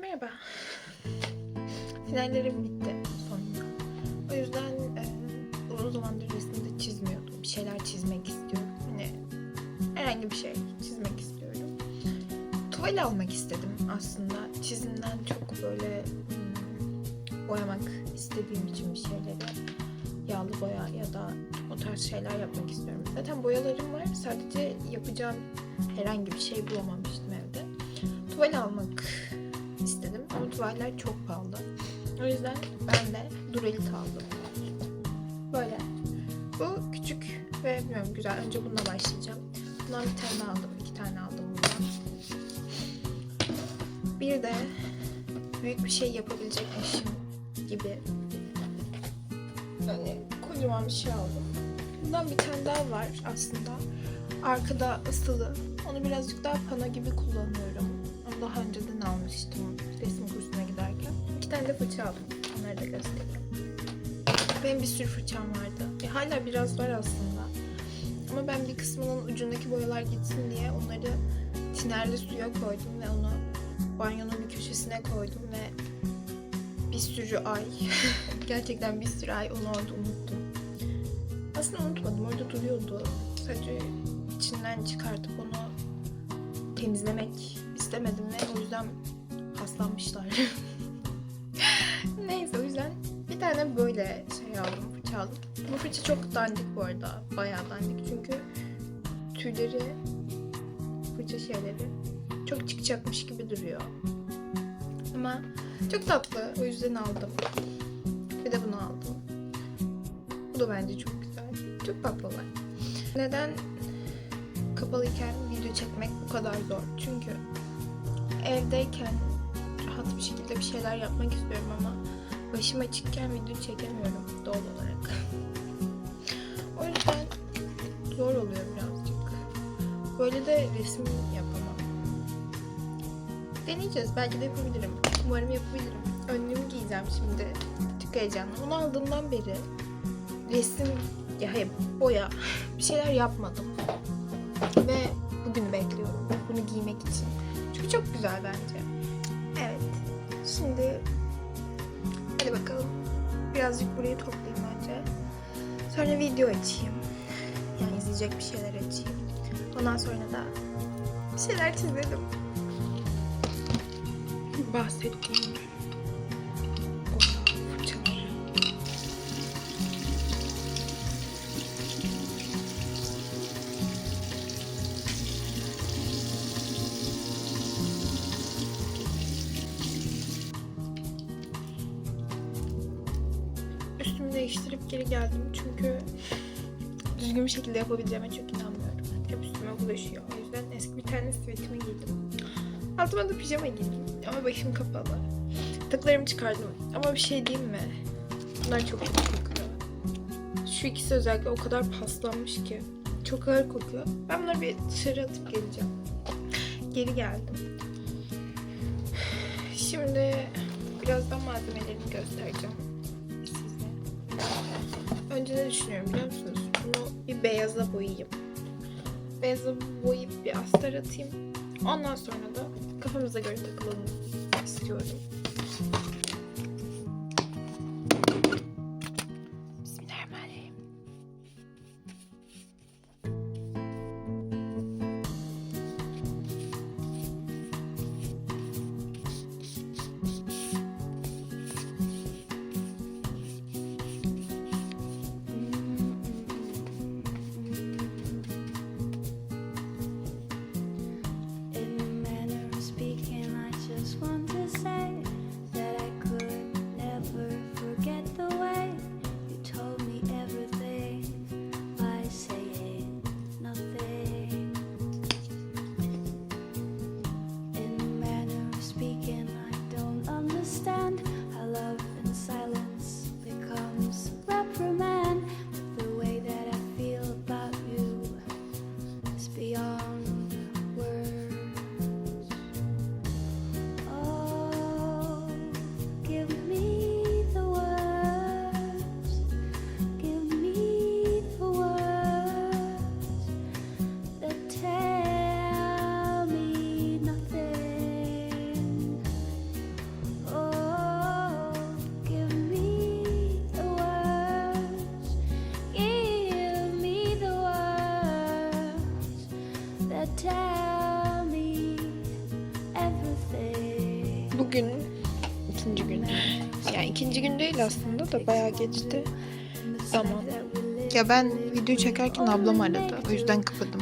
Merhaba. Finallerim bitti sonunda. O yüzden e, uzun zamandır resim de çizmiyordum. Bir şeyler çizmek istiyorum. Hani herhangi bir şey çizmek istiyorum. Tuval almak istedim aslında. Çizimden çok böyle hmm, boyamak istediğim için bir şeyleri yağlı boya ya da o tarz şeyler yapmak istiyorum. Zaten boyalarım var. Sadece yapacağım herhangi bir şey bulamamıştım evde. Tuval almak istedim ama tuvaller çok pahalı. O yüzden ben de Duralit aldım. Böyle. Bu küçük ve bilmiyorum güzel. Önce bununla başlayacağım. Bundan bir tane aldım. iki tane aldım bundan. Bir de büyük bir şey yapabilecekmişim gibi böyle kocaman bir şey aldım. Bundan bir tane daha var aslında. Arkada asılı. Onu birazcık daha pano gibi kullanıyorum. Daha önceden almıştım resim kursuna giderken. İki tane de fırça aldım. Onları da göstereyim. Benim bir sürü fırçam vardı. Ya hala biraz var aslında. Ama ben bir kısmının ucundaki boyalar gitsin diye onları tinerli suya koydum ve onu banyonun bir köşesine koydum ve bir sürü ay, gerçekten bir sürü ay onu orada unuttum. Aslında unutmadım, orada duruyordu. Sadece içinden çıkartıp onu temizlemek istemedim ve o yüzden paslanmışlar. Neyse o yüzden bir tane böyle şey aldım, fırça aldım. Bu fırça çok dandik bu arada. Bayağı dandik çünkü tüyleri, fırça şeyleri çok çıkacakmış gibi duruyor. Ama çok tatlı. O yüzden aldım. Bir de bunu aldım. Bu da bence çok güzel. Çok tatlılar. Neden kapalıyken video çekmek bu kadar zor? Çünkü evdeyken rahat bir şekilde bir şeyler yapmak istiyorum ama başım açıkken video çekemiyorum doğal olarak. o yüzden zor oluyor birazcık. Böyle de resim yapamam. Deneyeceğiz. Belki de yapabilirim. Umarım yapabilirim. Önlüğümü giyeceğim şimdi. Çok heyecanlı. Onu aldığımdan beri resim, ya hayır boya bir şeyler yapmadım. Ve bugünü bekliyorum. Bunu giymek için. Çünkü çok güzel bence. Evet. Şimdi hadi bakalım. Birazcık burayı toplayayım önce. Sonra video açayım. Yani izleyecek bir şeyler açayım. Ondan sonra da bir şeyler çizelim. Bahsettiğim boya değiştirip geri geldim çünkü düzgün bir şekilde yapabileceğime çok inanmıyorum. Hep üstüme bulaşıyor. O yüzden eski bir tane sweatimi giydim. Altıma da pijama giydim ama başım kapalı. Takılarımı çıkardım ama bir şey diyeyim mi? Bunlar çok kötü kokuyor. Şu ikisi özellikle o kadar paslanmış ki. Çok ağır kokuyor. Ben bunları bir dışarı atıp geleceğim. Geri geldim. Şimdi birazdan malzemelerimi göstereceğim. Önce ne düşünüyorum biliyor musunuz? Bunu bir beyaza boyayayım. Beyaza boyayıp bir astar atayım. Ondan sonra da kafamıza göre takılalım istiyorum. Bugün ikinci gün. Yani ikinci gün değil aslında da bayağı geçti zaman. Ya ben video çekerken ablam aradı. O yüzden kapadım.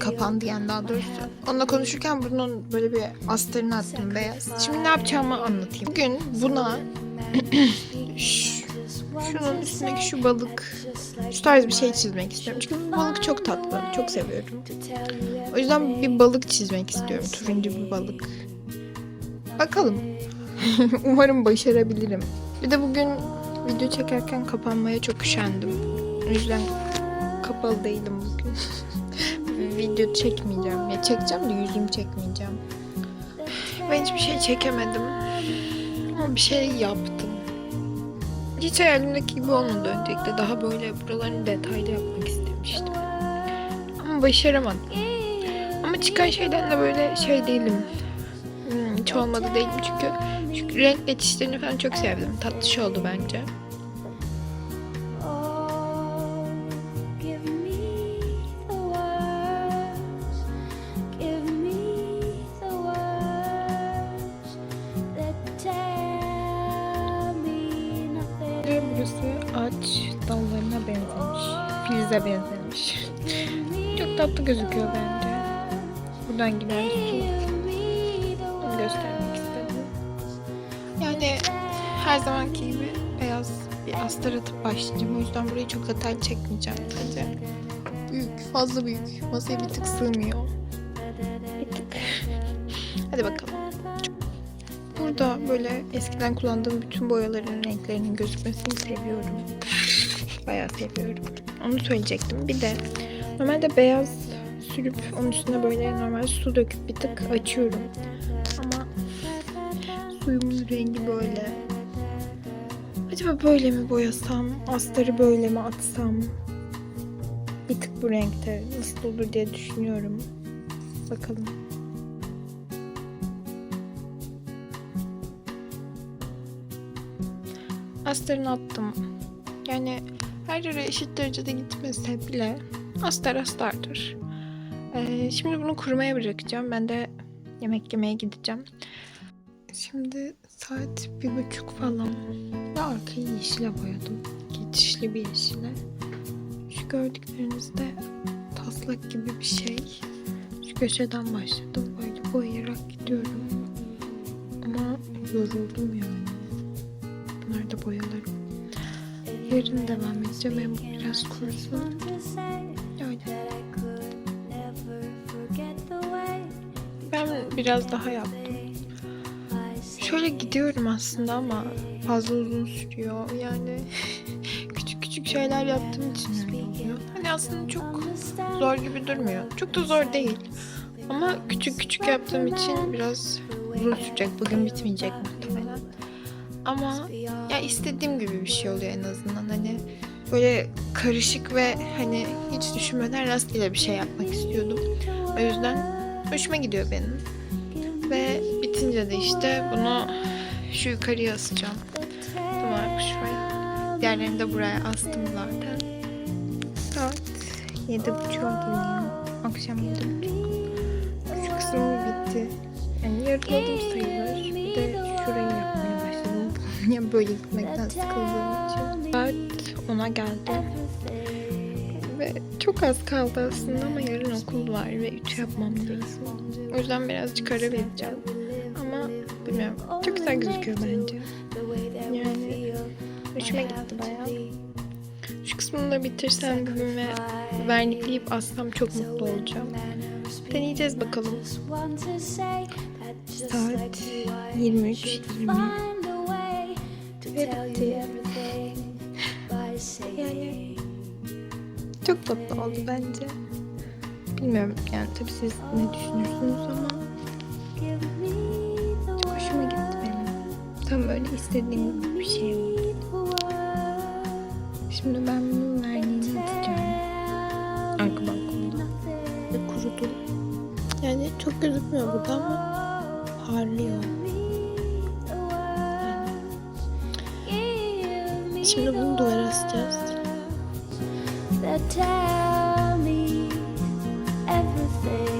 Kapandı yani daha doğrusu. Onunla konuşurken bunun böyle bir astarını attım beyaz. Şimdi ne yapacağımı anlatayım. Bugün buna şunun üstündeki şu balık şu tarz bir şey çizmek istiyorum. Çünkü balık çok tatlı. Çok seviyorum. O yüzden bir balık çizmek istiyorum. Turuncu bir balık. Bakalım. Umarım başarabilirim. Bir de bugün video çekerken kapanmaya çok üşendim. O yüzden kapalı değilim bugün. video çekmeyeceğim. Ya çekeceğim de yüzümü çekmeyeceğim. Ben hiçbir şey çekemedim. Ama bir şey yaptım. Hiç hayalimdeki gibi olmadı öncelikle. Daha böyle buralarını detaylı yapmak istemiştim. Ama başaramadım. Ama çıkan şeyden de böyle şey değilim. Hiç olmadı değilim çünkü, çünkü renk geçişlerini falan çok sevdim. Tatlış oldu bence. Oh, give me the words, give me the words that tell me nothing. Ve burası ağaç dallarına benzemiş. Filize benzemiş. Çok tatlı gözüküyor bence. Buradan giden her zamanki gibi beyaz bir astar atıp başlayacağım. O yüzden burayı çok detaylı çekmeyeceğim sadece. Büyük, fazla büyük. Masaya bir tık sığmıyor. Bir tık. Hadi bakalım. Burada böyle eskiden kullandığım bütün boyaların renklerinin gözükmesini seviyorum. Bayağı seviyorum. Onu söyleyecektim. Bir de normalde beyaz sürüp onun üstüne böyle normal su döküp bir tık açıyorum. Ama suyumun rengi böyle. Acaba böyle mi boyasam? Astarı böyle mi atsam? Bir tık bu renkte nasıl olur diye düşünüyorum. Bakalım. Astarını attım. Yani her yere eşit derecede gitmese bile astar astardır. Ee, şimdi bunu kurumaya bırakacağım. Ben de yemek yemeye gideceğim. Şimdi saat bir buçuk falan. Arkayı yeşile boyadım. Geçişli bir yeşile. Şu gördüklerinizde taslak gibi bir şey. Şu köşeden başladım. Böyle boyayarak gidiyorum. Ama yoruldum yani. Bunlar da boyalarım. Yarın devam edeceğim. Hem bu biraz kurusun. Öyle. Ben biraz daha yaptım. Şöyle gidiyorum aslında ama fazla uzun sürüyor. Yani küçük küçük şeyler yaptığım için oluyor. Hani aslında çok zor gibi durmuyor. Çok da zor değil. Ama küçük küçük yaptığım için biraz uzun sürecek. Bugün bitmeyecek muhtemelen. Ama ya istediğim gibi bir şey oluyor en azından. Hani böyle karışık ve hani hiç düşünmeden rastgele bir şey yapmak istiyordum. O yüzden hoşuma gidiyor benim. Ve bitince de işte bunu şu yukarıya asacağım. Tamam şuraya. Diğerlerini de buraya astım zaten. Saat yedi buçuğa geliyor. Akşam yedi buçuk. Şu kısmı bitti. Yani yarıladım sayılır. Bir de şurayı yapmaya başladım. ya böyle gitmekten sıkıldığım için. Saat ona geldi. Ve çok az kaldı aslında ama yarın okul var ve ütü yapmam lazım. O yüzden birazcık ara vereceğim. Ama bilmiyorum. Çok güzel gözüküyor bence. Yani hoşuma gitti bayağı. Şu kısmını da bitirsem bugün ve vernikleyip assam çok mutlu olacağım. Deneyeceğiz bakalım. Saat 23.20. Ve bitti. Yani çok tatlı oldu bence. Bilmiyorum yani tabii siz ne düşünürsünüz ama. Tam böyle istediğim bir şey oldu. Şimdi ben bunun verniğini atacağım. Arka balkonda. Ve kurudu. Yani çok gözükmüyor burada ama parlıyor. Yani. Şimdi bunu duvara asacağız. that tell me everything.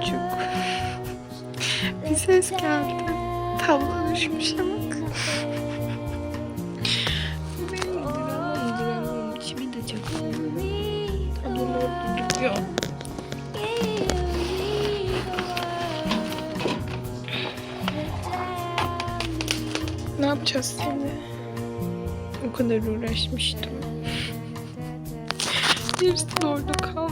Çocuk. Bir ses geldi. Tablo düşmüş dramamdır. İçimi de duruyor. Ne yapacağız şimdi? O kadar uğraşmıştım. De orada kalmış.